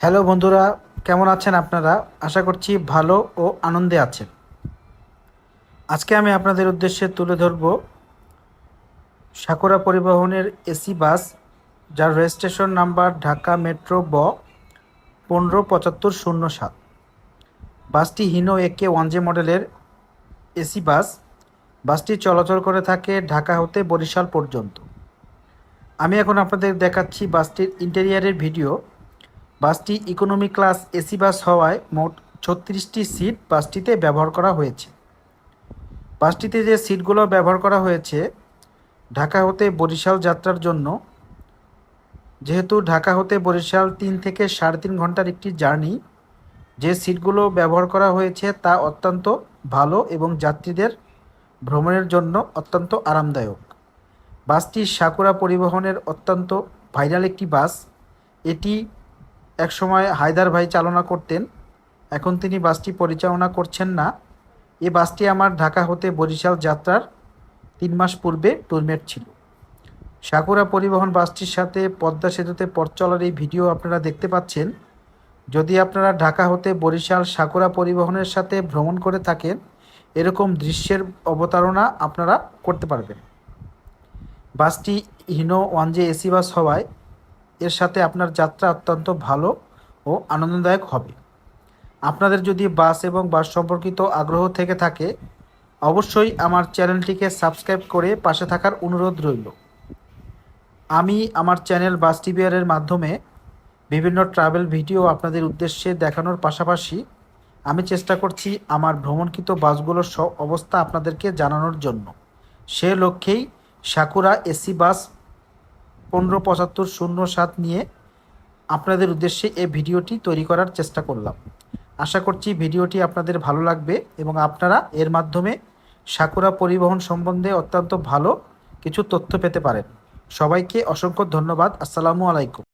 Hello বন্ধুরা, কেমন আছেন আপনারা? আশা করছি ভালো ও আনন্দে আছেন। আজকে আমি আপনাদের উদ্দেশ্যে তুলে ধরব সাকুরা পরিবহনের এসি বাস, যার রেজিস্ট্রেশন নাম্বার ঢাকা মেট্রো ব পনেরো পঁচাত্তর শূন্য সাত। বাসটি হিনো একে ওয়ান জে মডেলের এসি বাস। বাসটি চলাচল করে থাকে ঢাকা হতে বরিশাল পর্যন্ত। আমি এখন আপনাদের দেখাচ্ছি বাসটির ইন্টেরিয়ারের ভিডিও। বাসটি ইকোনমি ক্লাস এসি বাস হওয়ায় মোট ছত্রিশটি সিট বাসটিতে ব্যবহার করা হয়েছে। বাসটিতে যে সিটগুলো ব্যবহার করা হয়েছে, ঢাকা হতে বরিশাল যাত্রার জন্য, যেহেতু ঢাকা হতে বরিশাল তিন থেকে সাড়ে তিন ঘণ্টার একটি জার্নি, যে সিটগুলো ব্যবহার করা হয়েছে তা অত্যন্ত ভালো এবং যাত্রীদের ভ্রমণের জন্য অত্যন্ত আরামদায়ক। বাসটি সাকুরা পরিবহনের অত্যন্ত ভাইরাল একটি বাস। এটি একসময় হায়দার ভাই চালনা করতেন। এখন তিনি বাসটি পরিচালনা করছেন না। এ বাসটি আমার ঢাকা হতে বরিশাল যাত্রার তিন মাস পূর্বে টুরমেট ছিল। সাকুরা পরিবহন বাসটির সাথে পদ্মা সেতুতে পথ চলার এই ভিডিও আপনারা দেখতে পাচ্ছেন। যদি আপনারা ঢাকা হতে বরিশাল সাকুরা পরিবহনের সাথে ভ্রমণ করে থাকেন, এরকম দৃশ্যের অবতারণা আপনারা করতে পারবেন। বাসটি Hino one J AC bus হওয়ায় এর সাথে আপনার যাত্রা অত্যন্ত ভালো ও আনন্দদায়ক হবে। আপনাদের যদি বাস এবং বাস সম্পর্কিত আগ্রহ থেকে থাকে, অবশ্যই আমার চ্যানেলটিকে সাবস্ক্রাইব করে পাশে থাকার অনুরোধ রইল। আমি আমার চ্যানেল বাস টিভিআরের মাধ্যমে বিভিন্ন ট্রাভেল ভিডিও আপনাদের উদ্দেশ্যে দেখানোর পাশাপাশি আমি চেষ্টা করছি আমার ভ্রমণকৃত বাসগুলোর সব অবস্থা আপনাদেরকে জানানোর জন্য। সে লক্ষ্যেই সাকুরা এসি বাস পনেরো পঁচাত্তর শূন্য সাত নিয়ে আপনাদের উদ্দেশ্যে এই ভিডিওটি তৈরি করার চেষ্টা করলাম। আশা করছি ভিডিওটি আপনাদের ভালো লাগবে এবং আপনারা এর মাধ্যমে সাকুরা পরিবহন সম্বন্ধে অত্যন্ত ভালো কিছু তথ্য পেতে পারেন। সবাইকে অসংখ্য ধন্যবাদ। আসসালামু আলাইকুম।